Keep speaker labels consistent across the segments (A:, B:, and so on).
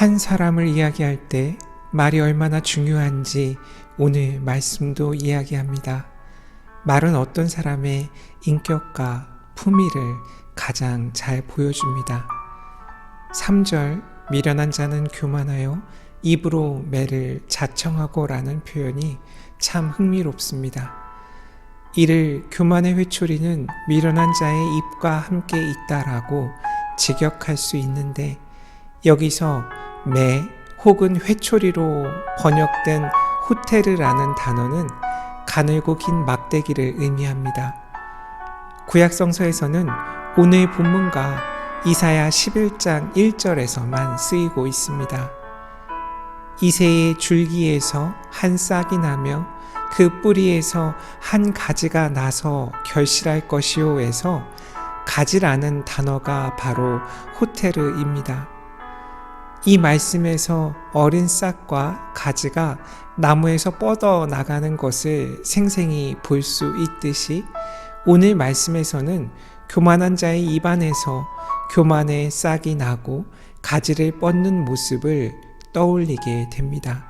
A: 한 사람을 이야기할 때 말이 얼마나 중요한지 오늘 말씀도 이야기합니다. 말은 어떤 사람의 인격과 품위를 가장 잘 보여줍니다. 3절 미련한 자는 교만하여 입으로 매를 자청하고 라는 표현이 참 흥미롭습니다. 이를 교만의 회초리는 미련한 자의 입과 함께 있다라고 직역할 수 있는데 여기서 매 혹은 회초리로 번역된 호테르라는 단어는 가늘고 긴 막대기를 의미합니다. 구약성서에서는 오늘 본문과 이사야 11장 1절에서만 쓰이고 있습니다. 이새의 줄기에서 한 싹이 나며 그 뿌리에서 한 가지가 나서 결실할 것이요에서 가지라는 단어가 바로 호테르입니다. 이 말씀에서 어린 싹과 가지가 나무에서 뻗어 나가는 것을 생생히 볼 수 있듯이 오늘 말씀에서는 교만한 자의 입안에서 교만의 싹이 나고 가지를 뻗는 모습을 떠올리게 됩니다.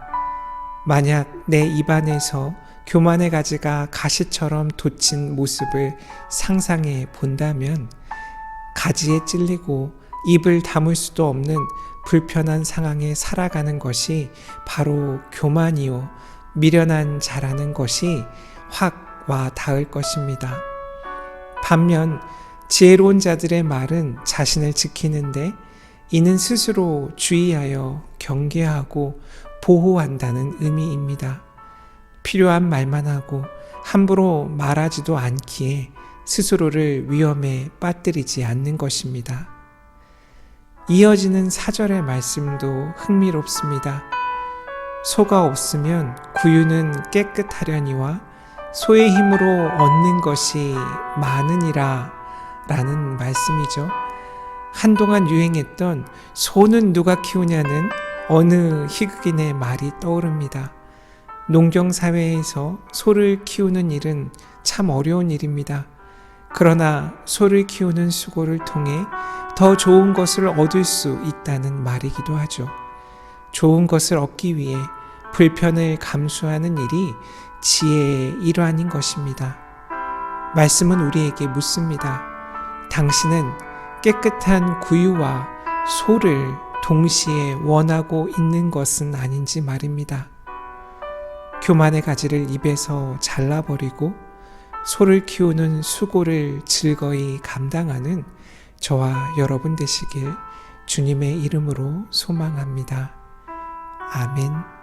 A: 만약 내 입안에서 교만의 가지가 가시처럼 돋친 모습을 상상해 본다면 가지에 찔리고 입을 다물 수도 없는 불편한 상황에 살아가는 것이 바로 교만이요 미련한 자라는 것이 확 와 닿을 것입니다. 반면 지혜로운 자들의 말은 자신을 지키는데 이는 스스로 주의하여 경계하고 보호한다는 의미입니다. 필요한 말만 하고 함부로 말하지도 않기에 스스로를 위험에 빠뜨리지 않는 것입니다. 이어지는 사절의 말씀도 흥미롭습니다. 소가 없으면 구유는 깨끗하려니와 소의 힘으로 얻는 것이 많으니라 라는 말씀이죠. 한동안 유행했던 소는 누가 키우냐는 어느 희극인의 말이 떠오릅니다. 농경사회에서 소를 키우는 일은 참 어려운 일입니다. 그러나 소를 키우는 수고를 통해 더 좋은 것을 얻을 수 있다는 말이기도 하죠. 좋은 것을 얻기 위해 불편을 감수하는 일이 지혜의 일환인 것입니다. 말씀은 우리에게 묻습니다. 당신은 깨끗한 구유와 소를 동시에 원하고 있는 것은 아닌지 말입니다. 교만의 가지를 입에서 잘라버리고 소를 키우는 수고를 즐거이 감당하는 저와 여러분 되시길 주님의 이름으로 소망합니다. 아멘.